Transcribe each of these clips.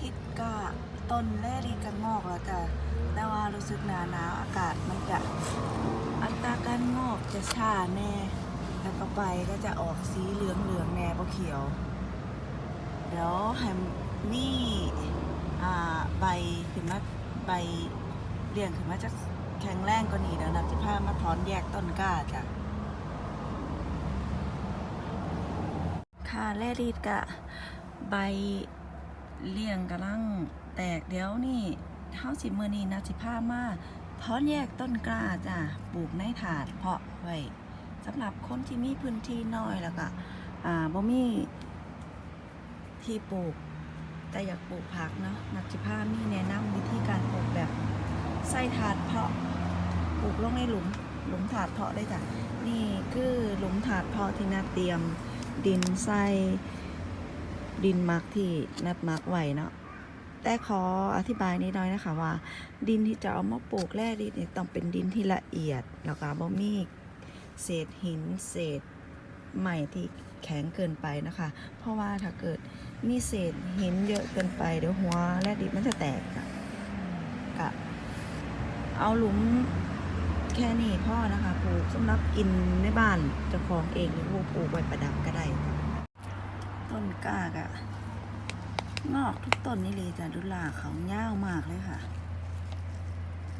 ทิตย์ก็ต้นแรดีกันงอกแล้วจ้ะแต่ว่ารู้สึกหนาหนาวอากาศมันจะอัตราการงอกจะช้าแน่ แล้วก็ใบก็จะออกสีเหลืองเหลืองแน่เขียว เดี๋ยวให้มีอ่าใบขึ้นมาใบเลี้ยงขึ้นมาจะแข็งแรงกว่านี้เดี๋ยวนับจะพามาถอนแยกต้นกล้าจ้ะค่ะแร่ดีดกะใบ เลี่ยงกำลังแตกเดี๋ยวนี่เท้าสิมือนี้นะสิพามาถอนแยกต้นกล้าจ้ะปลูกในถาดเพาะไว้สำหรับคนที่มีพื้นที่น้อยแล้วก็อ่าบ่มีที่ปลูก แต่อยากปลูกผักเนาะนักจิพามีแนะนำวิธีการปลูกแบบใส่ถาดเพาะปลูกลงในหลุมหลุมถาดเพาะได้จ้ะนี่คือหลุมถาดเพาะที่นาเตรียมดินใส่ ดินมักที่นัดมักไว้เนาะแต่ขออธิบายนิดหน่อยนะคะว่า ดินที่จะเอามาปลูกแร่ดินเนี่ยต้องเป็นดินที่ละเอียด แล้วก็บ่มีเศษหินเศษใหม่ที่แข็งเกินไปนะคะ เพราะว่าถ้าเกิดมีเศษหินเยอะเกินไปเดี๋ยวหัวแร่ดินมันจะแตกค่ะกะเอาหลุมแค่นี้พ่อนะคะปลูกสำหรับกินในบ้านจ้าของเองหรือปลูกไว้ประดับก็ได้ค่ะ ต้นกล้ากะงอกทุกต้นนี่เลยจ้ะดุลาเขาเง่าวมากเลยค่ะ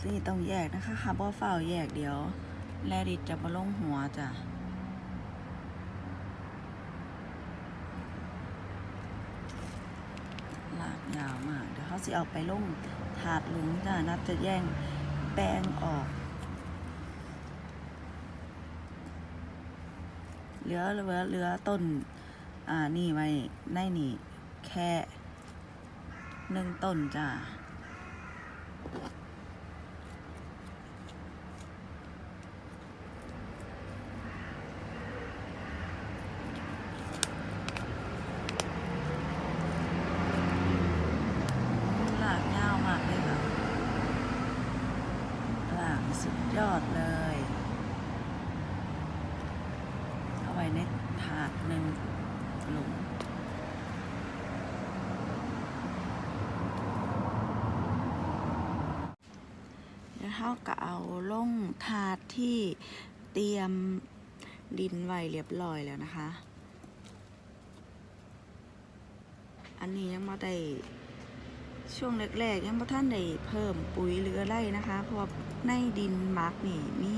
นี่ต้องแยกนะคะคาร์บอเฝ้าแยกเดี๋ยว แลดิจะมาลงหัวจ้ะลากยาวมาก เดี๋ยวเขาสิเอาไปลงถาดหลุมจ้ะนัดจะแย่งแปลงออก เหลือเหลือเหลือต้น อ่านี่ไว้ในนี่แค่หนึ่งต้นจ้ะ หลากยาวมากเลยค่ะหลากสุดยอดเลย เอาไว้ในถาดหนึ่งหลุมแล้วเท่ากับเอาล่งถาดที่เตรียมดินไว้เรียบร้อยแล้วนะคะ อันนี้ยังมาได้ช่วงแรกๆยังพ่ท่านได้เพิ่มปุ๋ยหรืออะไรนะคะ เพราะในดินมาร์กนี่มี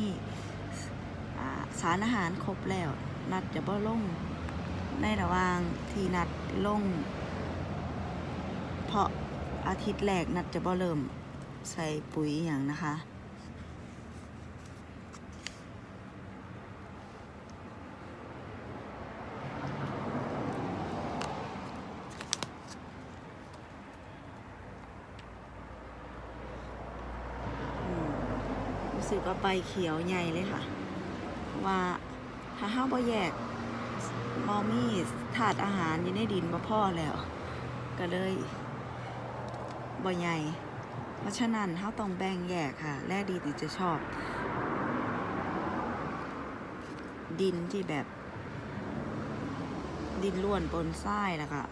สารอาหารครบแล้ว นัดจะบ่ลงในระหว่างที่นัดล่งเพราะอาทิตย์แรกนัดจะบ่เริ่มใส่ปุ๋ยอย่างนะคะ อืมรู้สึ กว่าใบเขียวใหญ่เลยค่ะ ว่าถ้าห้าบ่แยกมอมี่ถาดอาหารอยู่ในดินบ่พ่อแล้ว ก็เลยบ่ใหญ่ เพราะฉะนั้นเขาต้องแบ่งแยกค่ะ แร่ดีนี่จะชอบ ดินที่แบบ ดินล้วนปนทรายแล้วก็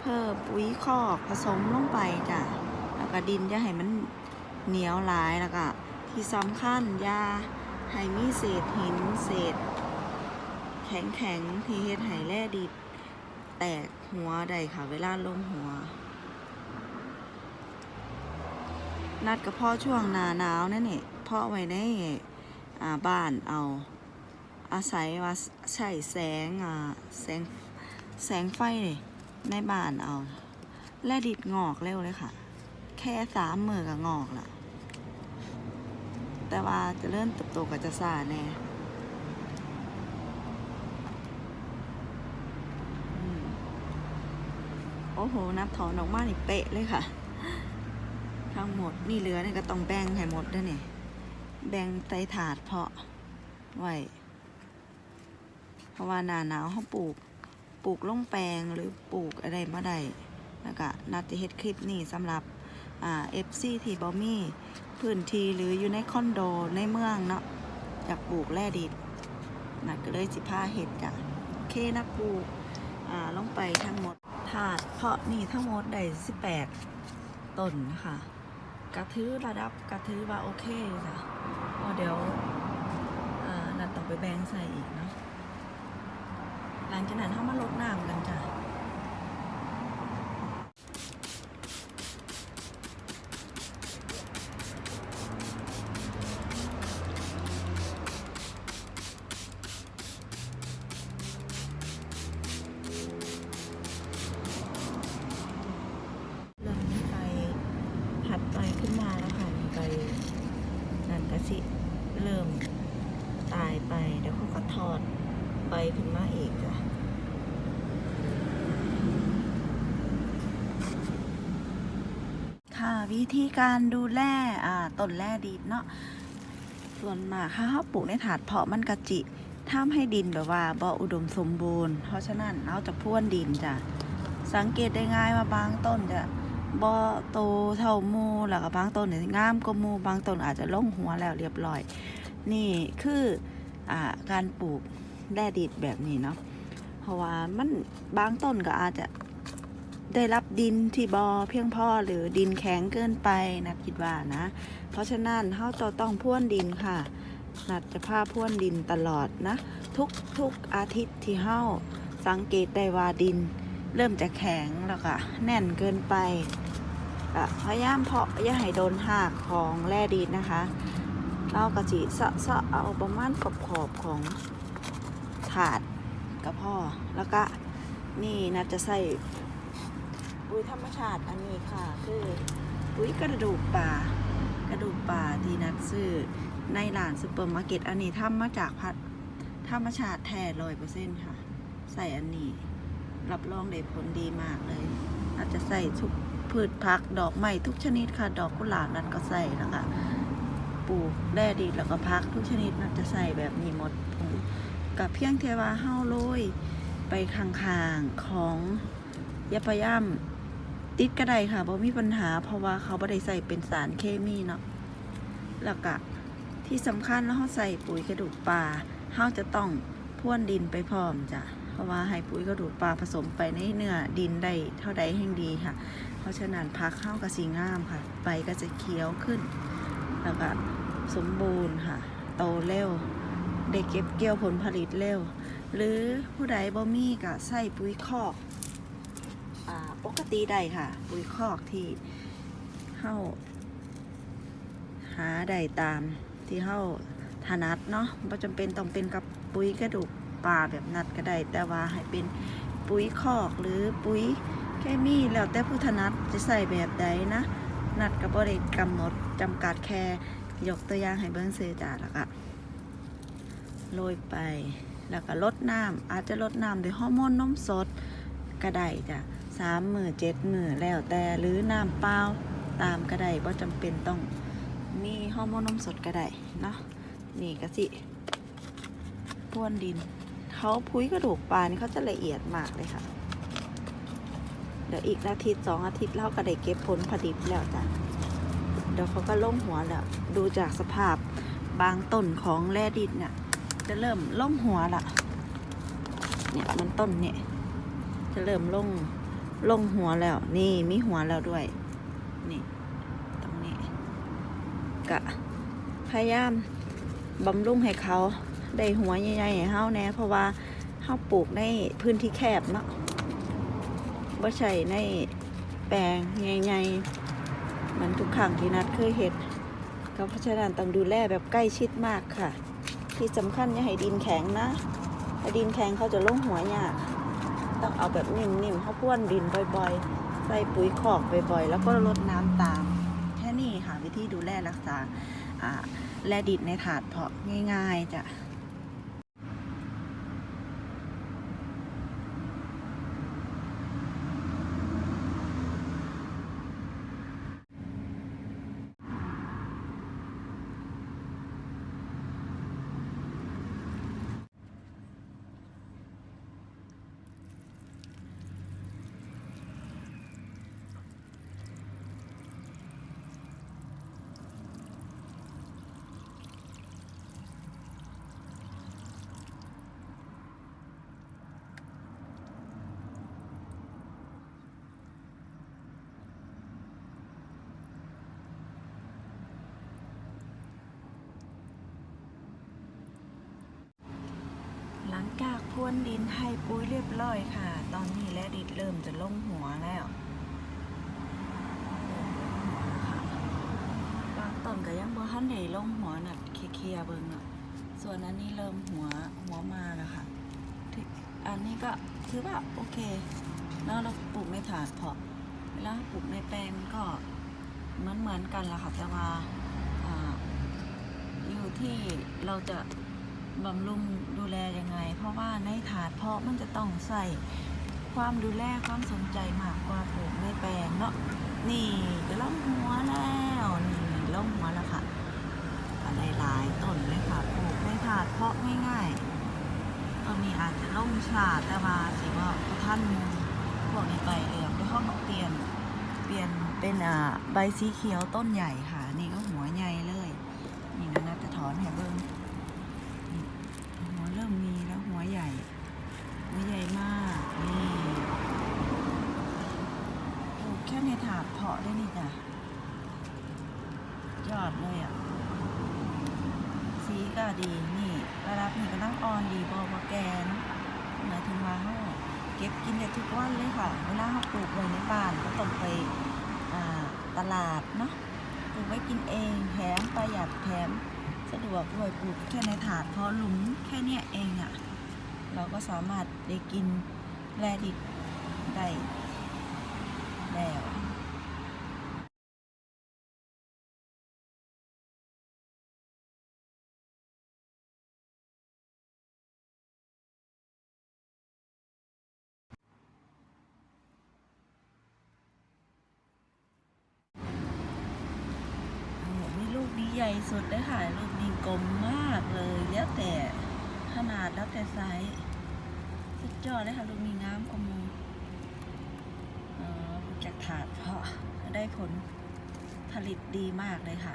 เพิ่มปุ๋ยคอกผสมลงไปจ้ะแล้วก็ดินจะให้มันเหนียวหลายแล้วก็ ที่สำคัญยาให้มีเศษหินเศษ แข็งแข็งๆที่เฮ็ดให้แร่ดิบ แตกหัวได้ค่ะเวลาลงหัว นัดกับพ่อช่วงหนาหนาวนั่นนี่พ่อไว้ในบ้านเอาอาศัยว่าใช้แสงแสงแสงไฟในบ้านเอาแร่ดิดงอกเร็วเลยค่ะ แค่สามมือกับงอกละ แต่ว่าจะเริ่มเติบโตกับจะซาแน่โอ้โห นับถอนออกมานี่เป๊ะเลยค่ะ ทั้งหมดนี่เหลือนี่ก็ต้องแบ่งให้หมดด้วยนี่แบ่งใส่ถาดเพาะไว้เพราะว่าหนาหนาวเขาปลูก ปลูกลงแปลงหรือปลูกอะไรมาได้แล้วก็นัดจะเฮ็ดคลิปนี้สำหรับอ่า FC ที่บ่มี พื้นที่หรืออยู่ในคอนโดในเมืองเนาะอยากปลูกแร่ดิบนัดก็เลยสิพาเฮ็ดจ้ะโอเคนักปลูกอ่าลงไปทั้งหมดถาดเพาะนี่ทั้งหมดได้สิบแปดต้นนะคะกระทือระดับกระทือว่าโอเคจ้ะพอเดี๋ยวอ่านัดต้องไปแบ่งใส่อีกเนาะหลังจากนั้นเขามาลดน้ำกันจ้ะ เริ่มมีใบถัดไปขึ้นมาแล้วค่ะมีใบนันกะสิเริ่มตายไป เดี๋ยวเขาก็ทอดใบขึ้นมาอีกจ้ะค่ะ วิธีการดูแลอ่าต้นแร่ดีเนาะส่วนมากถ้าเขาปลูกในถาดเพาะมันกะจิทำให้ดินแบบว่าบ่อุดมสมบูรณ์ เพราะฉะนั้นเราจะพ่วนดินจ้ะสังเกตได้ง่ายว่าบางต้นจะบ่โตเท่ามูแล้วก็บางต้นเนี่ยงามกว่ามูบางต้นอาจจะลงหัวแล้วเรียบร้อย นี่คืออ่าการปลูกแร่ดิดแบบนี้เนาะเพราะว่ามันบางต้นก็อาจจะ ได้รับดินที่บอเพียงพอหรือดินแข็งเกินไปนัดคิดว่านะ เพราะฉะนั้นเราจะต้องพ่วนดินค่ะนัดจะพาพ่วนดินตลอดนะ ทุกทุกอาทิตย์ที่เฮาสังเกตได้ว่าดิน เริ่มจะแข็งแล้วก็แน่นเกินไปพยายามเพาะอย่าให้โดนหักของแร่ดีดนะคะเรากระจิสะสะเอาประมาณขอบขอบของถาดกับพ่อแล้วก็นี่นัดจะใส่ ปุ๋ยธรรมชาติอันนี้ค่ะ คือปุ๋ยกระดูกป่า กระดูกป่าที่นัดซื้อในร้านซูเปอร์มาร์เก็ตอันนี้ทำมาจากพัดธรรมชาติแท้ร้อยเปอร์เซ็นต์ค่ะ ใส่อันนี้ รับรองได้ผลดีมากเลย อาจจะใส่ทุกพืชพักดอกไม้ทุกชนิดค่ะ ดอกกุหลาบนั้นก็ใส่แล้วก็ปลูกแร่ดีแล้วก็พักทุกชนิดนั้นจะใส่แบบนี้หมดกับเพียงเทวาเฮ้าโรยไปข้างๆของยาพยายาม ติดก็ได้ค่ะเพราะมีปัญหาเพราะว่าเขาไม่ได้ใส่เป็นสารเคมีเนาะแล้วก็ที่สำคัญแล้วเขาใส่ปุ๋ยกระดูกปลาเขาจะต้องพ่วนดินไปพร้อมจ้ะเพราะว่าให้ปุ๋ยกระดูกปลาผสมไปในเนื้อดินได้เท่าใดแห่งดีค่ะ เพราะฉะนั้นพักเข้ากับสีงามค่ะใบก็จะเขียวขึ้น แล้วก็สมบูรณ์ค่ะ โตเร็วได้เก็บเกี่ยวผลผลิตเร็ว หรือผู้ใดบ่มีก็ใส่ปุ๋ยคอก ปกติได้ค่ะ ปุ๋ยคอกที่เข้าหาได้ตามที่เข้าถนัดเนาะบ่จำเป็นต้องเป็นกับปุ๋ยกระดูกปลาแบบนัดก็ได้ แต่ว่าให้เป็นปุ๋ยคอกหรือปุ๋ยเคมีแล้วแต่ผู้ถนัดจะใส่แบบใดนะ นัดกับบริกำหนดจำกัดแค่ยกตัวอย่างให้เบิ้งซื้อจ้าแล้วก็โรยไป แล้วก็ลดน้ำอาจจะลดน้ำด้วยฮอร์โมนนมสดก็ได้จ้ะ สามมือเจ็ดมือแล้วแต่หรือน้ำเปล่าตามก็ได้ว่าจำเป็นต้องมีฮอร์โมนนมสดก็ได้เนาะนี่ก็สิพ่วนดินเขาพุ้ยกระดูกปลานี่เขาจะละเอียดมากเลยค่ะ เดี๋ยวอีกอาทิตย์สองอาทิตย์แล้วก็ได้เก็บผลผลิตแล้วจ้ะเดี๋ยวเขาก็ล่งหัวแล้ว ดูจากสภาพบางต้นของแร่ดินเนี่ยจะเริ่มล่งหัวละเนี่ยมันต้นเนี่ยจะเริ่มล่ง ลงหัวแล้ว นี่มีหัวแล้วด้วย นี่ ตรงนี้ กะ พยายามบำรุงให้เขาได้หัวใหญ่ๆให้เฮาแน่เพราะว่าเฮาปลูกในพื้นที่แคบเนาะบ่ใช่ในแปลงใหญ่ๆเหมันทุกครั้งที่นัดเคยเห็ดก็เพราะฉะนั้นต้องดูแลแบบใกล้ชิดมากค่ะ ที่สำคัญอย่าให้ดินแข็งนะถ้าดินแข็งเขาจะลงหัวยาก ต้องเอาแบบนิ่มๆเขาพ่วนดินบ่อยๆ ใส่ปุ๋ยขอกบ่อยๆ แล้วก็รดน้ำตาม แค่นี้ค่ะวิธีดูแลรักษาแลดิดในถาดเพาะง่าย ๆจ้ะ หลังจากพรวนดินให้ปุ๋ยเรียบร้อยค่ะ ตอนนี้แลดิดเริ่มจะลงหัวแล้วหัวแล้วบางต้นก็ยังบ่ทันได้ลงหัวน่ะเคลียร์เบิ่งนาะส่วนอันนี้เริ่มหัวหัวมาแล้วค่ะ อันนี้ก็ถือว่าโอเค แล้วเราปลูกในถาดเพาะเวลาปลูกในแปลงก็เหมือนเหมือนกันละค่ะแต่ว่าอ่าอยู่ที่เราจะ บำรุงดูแลยังไง เพราะว่าในถาดเพาะมันจะต้องใส่ความดูแลความสนใจมากกว่าปลูกในแปลงเนาะนี่ก็ล่องหัวแล้วนี่ล่องหัวแล้วค่ะอะไรหลายต้นเลยค่ะปลูกในถาดเพาะง่ายๆตอนนี้อาจจะล่มชาแต่ว่าสิว่าท่านพวกนี้ไปเลยวเขามาเปลี่ยนเปลี่ยนเป็นอ่าใบสีเขียวต้นใหญ่ค่ะ นี่ก็หัวใหญ่เลย นี่นะนับจะถอนให้เบิ้งนี่หัวเริ่มมีแล้วหัวใหญ่ หัวใหญ่มาก นี่ปลูกแค่ในาดเพาะได้นี่จ้ะยอดเลยอะ สีก็ดีนี่ระดับนี่ก็ตั้งออนดีบอบอแกนหมายถึงว่าเขาเก็บกินได้ทุกวันเลยค่ะ เวลาเขาปลูกไว้ในบ้านก็ต้องไปตลาดเนาะปลูกไว้กินเองแถมประหยัดแถมสะดวกด้วยปลูกแค่ในถาดเพราะหลุมแค่เนี้ยเองอะ่ะ เราก็สามารถได้กินแรดิบได้แล้ว โอ้โหนี่ ใหญ่สุดเลยค่ะลูกนี้กลมมากเลยแล้วแต่ขนาดแล้วแต่ไซส์สุดยอดเลยค่ะลูกนี้งามกว่ามือเออจากถาดเพาะได้ผลผลิตดีมากเลยค่ะ